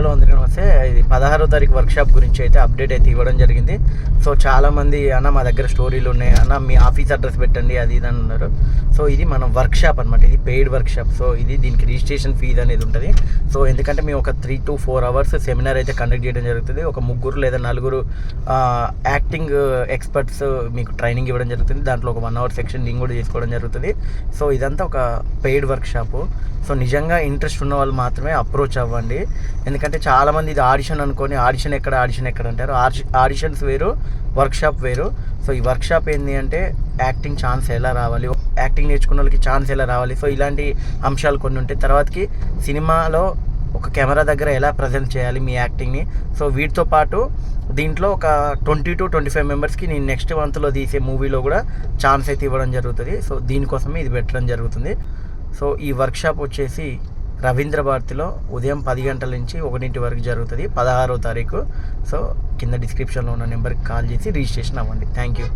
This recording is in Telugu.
హలో అందరికీ నమస్తే ఇది పదహారో తారీఖు వర్క్షాప్ గురించి అయితే అప్డేట్ అయితే ఇవ్వడం జరిగింది. సో చాలామంది అన్న మా దగ్గర స్టోరీలు ఉన్నాయి. అన్న మీ ఆఫీస్ అడ్రస్ పెట్టండి. అది ఇది అని అన్నారు. సో ఇది మన వర్క్షాప్ అనమాట ఇది పెయిడ్ వర్క్షాప్ సో ఇది దీనికి రిజిస్ట్రేషన్ ఫీజ్ అనేది ఉంటుంది. సో ఎందుకంటే మేము ఒక three to four hours seminar అయితే కండక్ట్ చేయడం జరుగుతుంది. ఒక ముగ్గురు లేదా నలుగురు యాక్టింగ్ ఎక్స్పర్ట్స్ మీకు ట్రైనింగ్ ఇవ్వడం జరుగుతుంది. దాంట్లో ఒక వన్ అవర్ సెక్షన్ నేను కూడా చేసుకోవడం జరుగుతుంది. సో ఇదంతా ఒక పెయిడ్ వర్క్షాప్ సో నిజంగా ఇంట్రెస్ట్ ఉన్న వాళ్ళు మాత్రమే అప్రోచ్ అవ్వండి. ఎందుకంటే ఎందుకంటే చాలామంది ఇది ఆడిషన్ అనుకొని ఆడిషన్ ఎక్కడ ఆడిషన్ ఎక్కడ అంటారు. ఆడిషన్స్ వేరు వర్క్షాప్ వేరు. సో ఈ వర్క్షాప్ ఏంటి అంటే యాక్టింగ్ ఛాన్స్ ఎలా రావాలి యాక్టింగ్ నేర్చుకున్న వాళ్ళకి ఛాన్స్ ఎలా రావాలి. సో ఇలాంటి అంశాలు కొన్ని ఉంటాయి. తర్వాతకి సినిమాలో ఒక కెమెరా దగ్గర ఎలా ప్రజెంట్ చేయాలి మీ యాక్టింగ్ని. సో వీటితో పాటు దీంట్లో ఒక ట్వంటీ టు ట్వంటీ ఫైవ్ మెంబర్స్కి నేను నెక్స్ట్ మంత్లో తీసే మూవీలో కూడా ఛాన్స్ అయితే ఇవ్వడం జరుగుతుంది. సో దీనికోసమే ఇది పెట్టడం జరుగుతుంది. సో ఈ వర్క్షాప్ వచ్చేసి రవీంద్ర భారతిలో ఉదయం పది గంటల నుంచి ఒకటింటి వరకు జరుగుతుంది పదహారో తారీఖు. సో కింద డిస్క్రిప్షన్లో ఉన్న నెంబర్కి కాల్ చేసి రిజిస్ట్రేషన్ అవ్వండి. Thank you